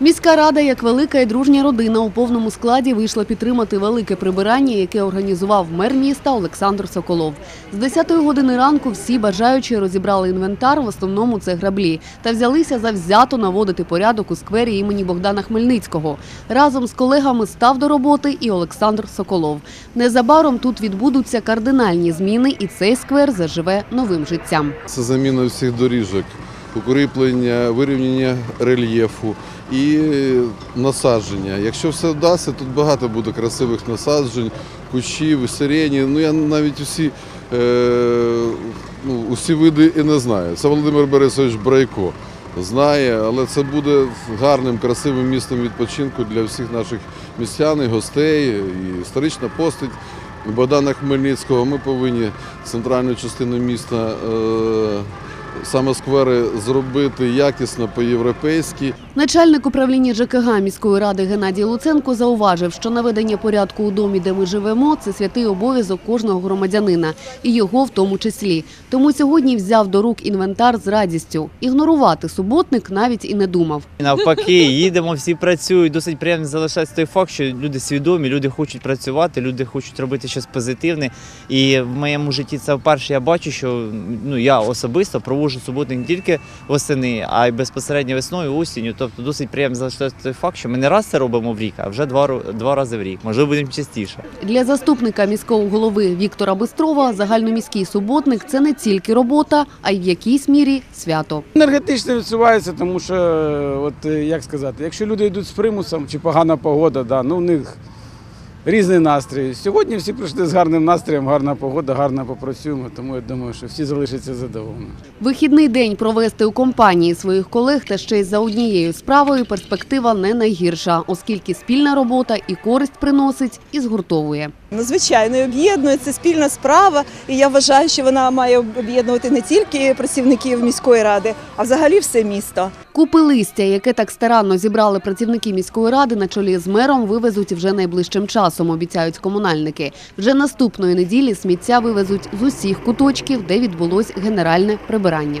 Міська рада, як велика і дружня родина, у повному складі вийшла підтримати велике прибирання, яке організував мер міста Олександр Соколов. З 10-ї години ранку всі бажаючі розібрали інвентар, в основному це граблі, та взялися завзято наводити порядок у сквері імені Богдана Хмельницького. Разом з колегами став до роботи і Олександр Соколов. Незабаром тут відбудуться кардинальні зміни, і цей сквер заживе новим життям. Це заміна всіх доріжок, укріплення, вирівняння рельєфу і насадження. Якщо все вдасться, тут багато буде красивих насаджень, кущів, сирені. Ну я навіть усі, е, ну, усі види і не знаю. Це Володимир Борисович Брайко знає, але це буде гарним, красивим містом відпочинку для всіх наших містян, і гостей, і історична постать. Богдана Хмельницького ми повинні центральну частину міста е, саме сквери зробити якісно по-європейськи. Начальник управління ЖКГ міської ради Геннадій Луценко зауважив, що наведення порядку у домі, де ми живемо, це святий обов'язок кожного громадянина, і його в тому числі. Тому сьогодні взяв до рук інвентар з радістю. Ігнорувати суботник навіть і не думав. Навпаки, їдемо, всі працюють. Досить приємно залишається той факт, що люди свідомі, люди хочуть працювати, люди хочуть робити щось позитивне. І в моєму житті це вперше я бачу, що ну я особисто проводжу суботник не тільки восени, а й безпосередньо весною, осінню. Тобто досить приємно залишається той факт, що ми не раз це робимо в рік, а вже два, два рази в рік. Можливо, будемо частіше. Для заступника міського голови Віктора Бистрова загальноміський суботник це не тільки робота, а й в якійсь мірі свято. Енергетично відчувається, тому що, е, от е, як сказати, якщо люди йдуть з примусом чи погана погода, да, ну в них різний настрій. Сьогодні всі прийшли з гарним настроєм, гарна погода, гарно попрацюємо, тому я думаю, що всі залишаться задоволені. Вихідний день провести у компанії своїх колег та ще й за однією справою перспектива не найгірша, оскільки спільна робота і користь приносить, і згуртовує. Ну, звичайно, об'єднує це спільна справа, і я вважаю, що вона має об'єднувати не тільки працівників міської ради, а взагалі все місто. Купи листя, яке так старанно зібрали працівники міської ради на чолі з мером, вивезуть вже найближчим часом, обіцяють комунальники. Вже наступної неділі сміття вивезуть з усіх куточків, де відбулось генеральне прибирання.